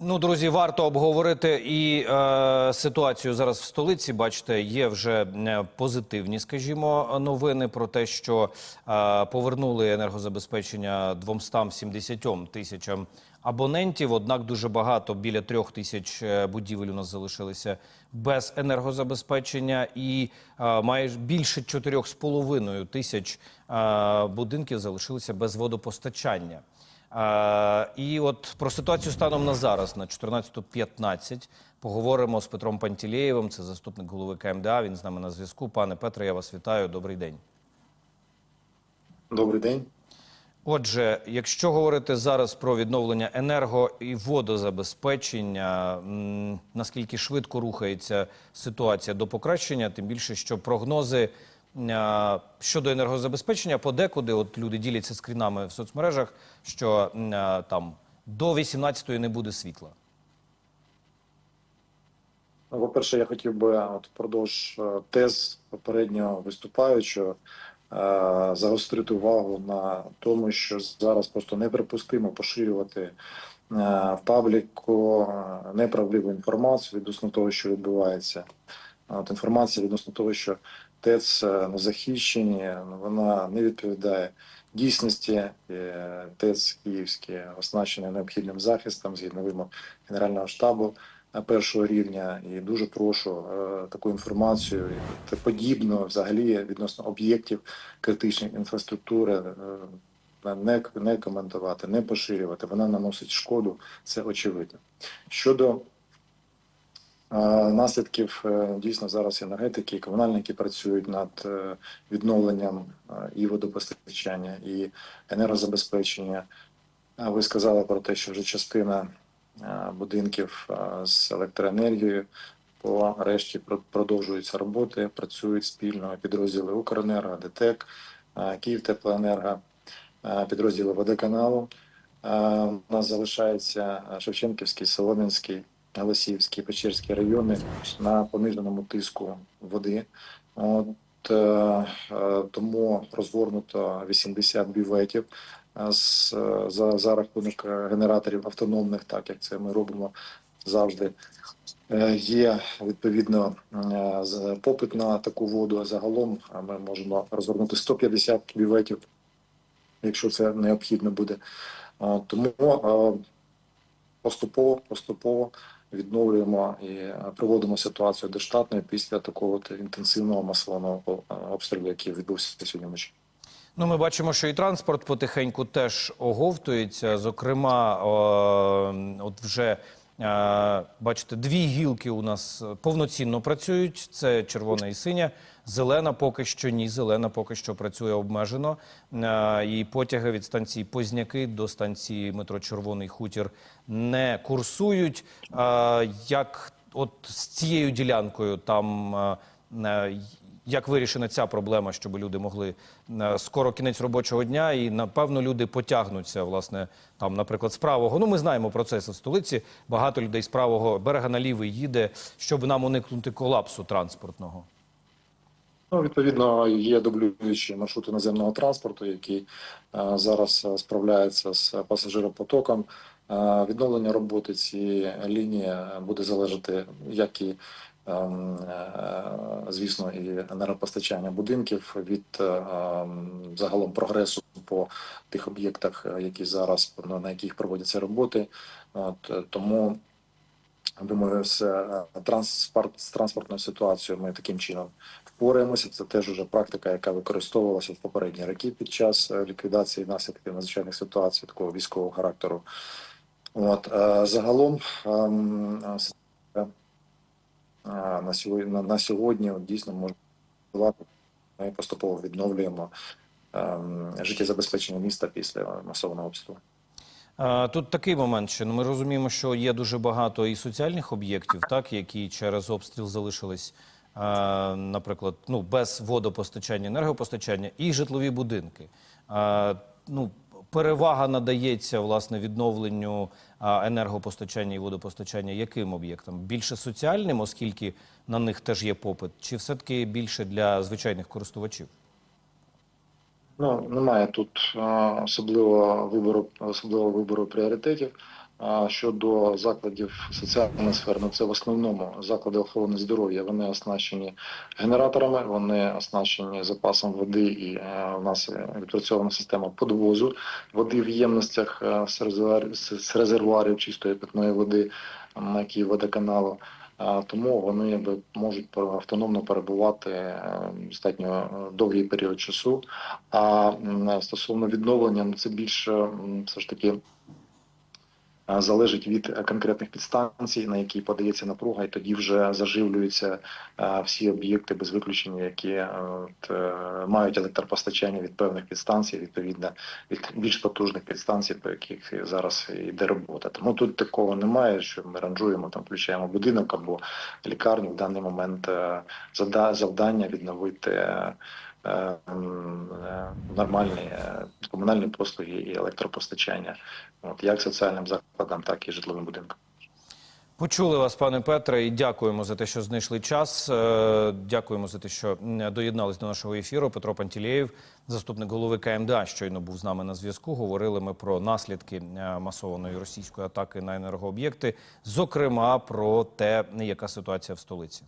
Ну, друзі, варто обговорити і е, ситуацію зараз в столиці. Бачите, є вже е, позитивні, скажімо, новини про те, що е, повернули енергозабезпечення 270 тисячам абонентів. Однак дуже багато біля трьох тисяч е, будівель у нас залишилися без енергозабезпечення, і е, майже більше чотирьох з половиною тисяч е, будинків залишилися без водопостачання. І от про ситуацію станом на зараз, на 14.15, поговоримо з Петром Пантілєєвим, це заступник голови КМДА. Він з нами на зв'язку. Пане Петре, я вас вітаю. Добрий день. Добрий день. Отже, якщо говорити зараз про відновлення енерго і водозабезпечення, наскільки швидко рухається ситуація до покращення, тим більше, що прогнози щодо енергозабезпечення подекуди, от люди діляться скрінами в соцмережах, що е, там до 18-ї не буде світла. Ну, По-перше, я хотів би от впродовж е, тез попереднього виступаючого е, загострити увагу на тому, що зараз просто неприпустимо поширювати е, в пабліку е, неправдиву інформацію відносно того, що відбувається. От інформація відносно того, що ТЕЦ е, не захищені, вона не відповідає дійсності. Е, ТЕЦ київські оснащені необхідним захистом згідно вимог Генерального штабу е, першого рівня. І дуже прошу таку інформацію та подібну взагалі відносно об'єктів критичної інфраструктури. Не, не коментувати, не поширювати, вона наносить шкоду, це очевидно. Щодо Наслідків е, дійсно зараз енергетики і комунальники працюють над е, відновленням е, і водопостачання, і енергозабезпечення. Ви сказали про те, що вже частина будинків з електроенергією по решті про- продовжуються роботи, працюють спільно підрозділи Укренерго, ДТЕК, Київтеплоенерго, підрозділи водоканалу. У нас залишається Шевченківський, Солом'янський, Голосіївський, Печерський райони на пониженому тиску води. От, е, е, тому розгорнуто 80 бюветів е, з, за, за рахунок генераторів автономних, так як це ми робимо завжди. Є відповідно попит на таку воду. а Загалом ми можемо розгорнути 150 бюветів, якщо це необхідно буде. Тому поступово поступово відновлюємо і проводимо приводимо ситуацію до штатної після такого інтенсивного масованого е, обстрілу, який відбувся сьогодні вночі. Ну, ми бачимо, що і транспорт потихеньку теж оговтується. Зокрема, от вже е, бачите, дві гілки у нас повноцінно працюють. Це червона і синя. Зелена поки що ні. Зелена поки що працює обмежено. Е, і потяги від станції Позняки до станції метро Червоний Хутір не курсують. Е, як от з цією ділянкою там. Як вирішена ця проблема, щоб люди могли е, скоро кінець робочого дня, і напевно люди потягнуться, власне, там, наприклад, з правого. Ну, ми знаємо процеси в столиці. Багато людей з правого берега на лівий їде, щоб нам уникнути колапсу транспортного. Ну, відповідно, є дублюючі маршрути наземного транспорту, які е, зараз е, справляються з пасажиропотоком. Відновлення роботи цієї лінії буде залежати як і ем, е, звісно, і енергопостачання будинків від е, ем, загалом прогресу по тих об'єктах, які зараз на на яких проводяться роботи. От е, тому думаю, з транспорт з транспортною ситуацією ми таким чином впораємося. Це теж уже практика, яка використовувалася в попередні роки під час ліквідації наслідків надзвичайних ситуацій такого військового характеру. От е, загалом ем, е, на сьогодні на, сьогодні дійсно можна ми поступово відновлюємо ем, життєзабезпечення міста після масованого обстрілу. Тут такий момент, що ну, ми розуміємо, що є дуже багато і соціальних об'єктів, так які через обстріл залишились, наприклад, ну без водопостачання, енергопостачання, і житлові будинки. Ну перевага надається власне відновленню енергопостачання і водопостачання яким об'єктам? Більше соціальним, оскільки на них теж є попит, чи все-таки більше для звичайних користувачів? Ну немає тут особливо вибору, особливого вибору пріоритетів. Щодо закладів соціальної сфери, ну це в основному заклади охорони здоров'я. Вони оснащені генераторами, вони оснащені запасом води, і е, у нас е, відпрацьована система подвозу води в ємностях е, з резервуарів, чистої питної води на Київводоканалу. А, Тому вони якби можуть автономно перебувати е, достатньо е, довгий період часу. А стосовно відновлення, ну це більше все ж таки е, залежить від е, конкретних підстанцій, на які подається напруга, і тоді вже заживлюються е, всі об'єкти без виключення, які е, от, мають електропостачання від певних підстанцій, відповідно від більш потужних підстанцій, по яких зараз йде робота. Тому тут такого немає, що ми ранжуємо, там включаємо будинок або лікарню. В даний момент завдання відновити. Е, е, Нормальні е, комунальні послуги і електропостачання, от як соціальним закладам, так і житловим будинкам. Почули вас, пане Петре, і дякуємо за те, що знайшли час. Е, Дякуємо за те, що доєднались до нашого ефіру. Петро Пантілєєв, заступник голови КМДА, щойно був з нами на зв'язку. Говорили ми про наслідки масованої російської атаки на енергооб'єкти, зокрема про те, яка ситуація в столиці.